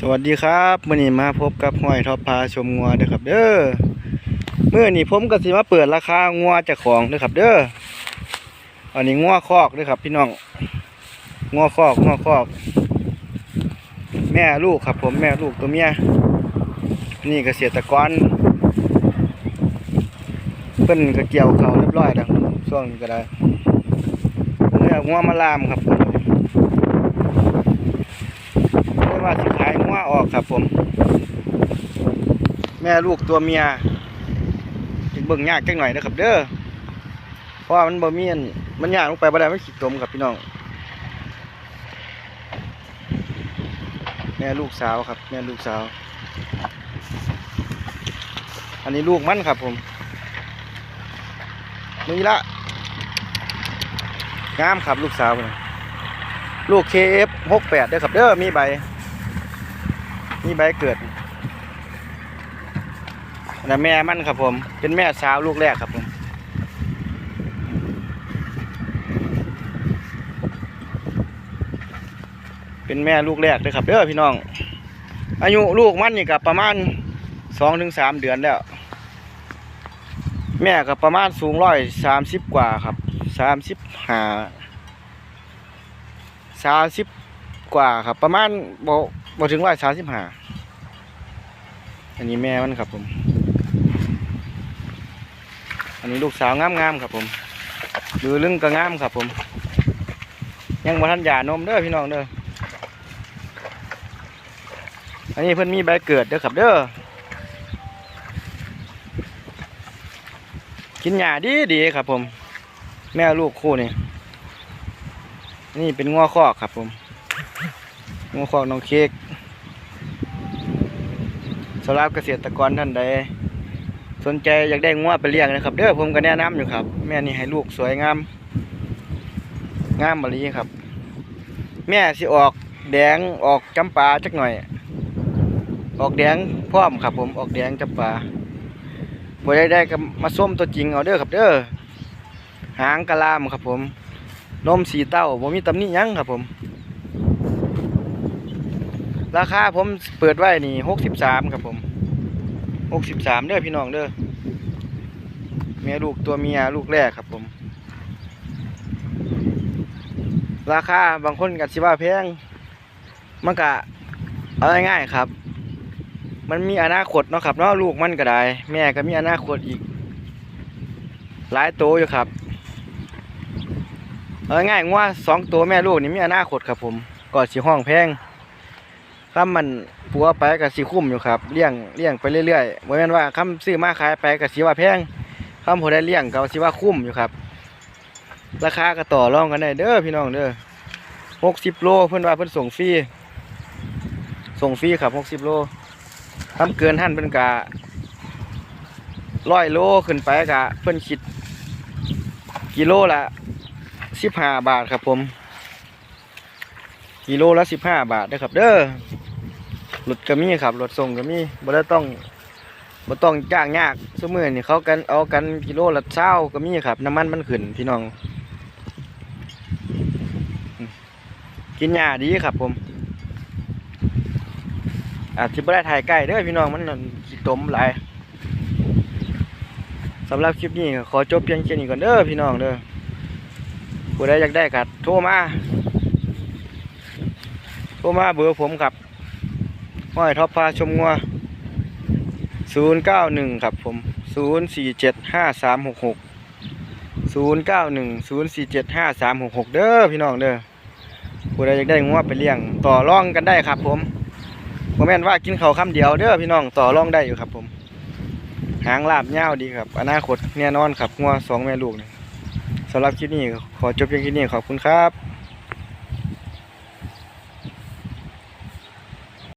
สวัสดีครับมื่อนี้มาพบกับห้อยท็อปพาชมงัวเด้อครับ เด้อเมื่อนี้ผมก็สิมาเปิดราคางัวจากของเด้อครับ เด้ออันนี้งัวคอกเด้อครับ พี่น้องงัวคอกงัวคอก แม่ลูกครับ ผมแม่ลูกตัวเมียนี่เกษตรกรเพิ่นก็เกี่ยวเขาเรียบร้อยแล้วช่วงนี้ก็ได้เลยเอางัวมาลามครับ ว่าสิขายงัวออกครับผม แม่ลูกตัวเมียเบิ่งยากจังหน่อยนะครับเด้อเพราะว่ามันบ่มีอันมันยากลงไปบ่ได้มันขี้ตมครับพี่น้อง แม่ลูกสาวครับ แม่ลูกสาว อันนี้ลูกมันครับผมนี่ละงามครับลูกสาว ลูก KF 68ด้อครับเด้อมีใบ มีใบเกิดนะแม่มันครับผม เป็นแม่สาวลูกแรกครับผมเป็นแม่ลูกแรกเลยครับเด้อพี่น้อง อายุลูกมันนี่กับประมาณสองถึงสามเดือนแล้ว แม่กับประมาณสูงร้อยสามสิบกว่าครับสามสิบห้าสามสิบกว่าครับประมาณบ่ บ่ถึงร้อยสามสิบห้าอันนี้แม่มันครับผม อันนี้ลูกสาวงามๆครับผมดูลึงก็งามครับผม ยังบ่ทันหย่านมเด้อพี่น้องเด้อ อันนี้เพิ่นมีใบเกิดเด้อครับเด้อ กินหญ้าดีดีครับผม แม่ลูกคู่นี่ นี่เป็นงัวคอกครับผม งัวคอกน้องเค้กสำหรับเกษตรกรท่านใดสนใจอยากได้งัวไปเลี้ยงนะครับ เด้อผมก็แนะนำอยู่ครับ แม่นี่ให้ลูกสวยงาม งามมะลีครับ แม่สิออกแดงออกจำปาจักหน่อย ออกแดงพร้อมครับ ผมออกแดงจำปาบ่ได้ได้ก็มาส้มตัวจริงเอาเด้อครับ เด้อหางกะลามครับ ผมนมสีเต้าบ่มีตำหนิยังครับ ผม ราคาผมเปิดไว้นี่หกสิบสามครับผมหกสิบสามเด้อพี่น้องเด้อแม่ลูกตัวเมียลูกแรกครับผม ราคาบางคนก็สิว่าแพงมันก็เอาง่ายๆครับ มันมีอนาคตเนาะครับเนาะลูกมันก็ได้ แม่ก็มีอนาคตอีก หลายโตอยู่ครับเอาง่ายๆว่าสองตัวแม่ลูกนี่มีอนาคตครับผมก็สิห้องแพง ถ้ามันปัวไปก็สิคุ้มอยู่ครับเลี้ยงเลี้ยงไปเรื่อยๆบ่แม่นว่าคำซื้อมาขายไปก็สิว่าแพงคำผู้ใดเลี้ยงก็สิว่าคุ้มอยู่ครับ ราคาก็ต่อรองกันได้เด้อพี่น้องเด้อหกสิบโลเพิ่นว่าเพิ่นส่งฟรีส่งฟรีครับหกสิบโลทำเกินหันเพิ่นกะร้อยโลขึ้นไปกะเพิ่นคิด กิโลละสิบห้าบาทครับผมกิโลละสิบห้าบาทเด้อครับเด้อ รถก็มีครับรถส่งก็มีบ่ได้ต้องบ่ต้องจ้างยากสมือนี่เขากันเอากันกิโลละเช้าก็มีครับ น้ำมันมันขึ้นพี่น้อง กินหญ้าดีครับผมอาจจะไม่ได้ถ่ายใกล้เด้อพี่น้องมันนั่นขี้ตมหลายสำหรับคลิปนี้ขอจบเพียงแค่นี้ก่อนเด้อพี่น้องเด้อผู้ใดอยากได้กัดโทรมา โทรมาเบอร์ผมครับ ห้อยท็อปพาชมงัวศูนย์เก้าหนึ่งครับผมศูนย์สี่เจ็ดห้าสามหกหกศูนย์เก้าหนึ่งศูนย์สี่เจ็ดห้าสามหกหกเด้อพี่น้องเด้อผู้ใดอยากได้งัวไปเลี้ยงต่อรองกันได้ครับ ผมผมแม่นว่ากินเขาวคำเดียวเด้อพี่น้องต่อรองได้อยู่ครับ ผม หางลาบยาดีครับ อนาคตแน่นอนครับงัวสองแม่ลูกสำหรับคลิปนี้ขอจบเพียงแค่นี้ขอบคุณครับ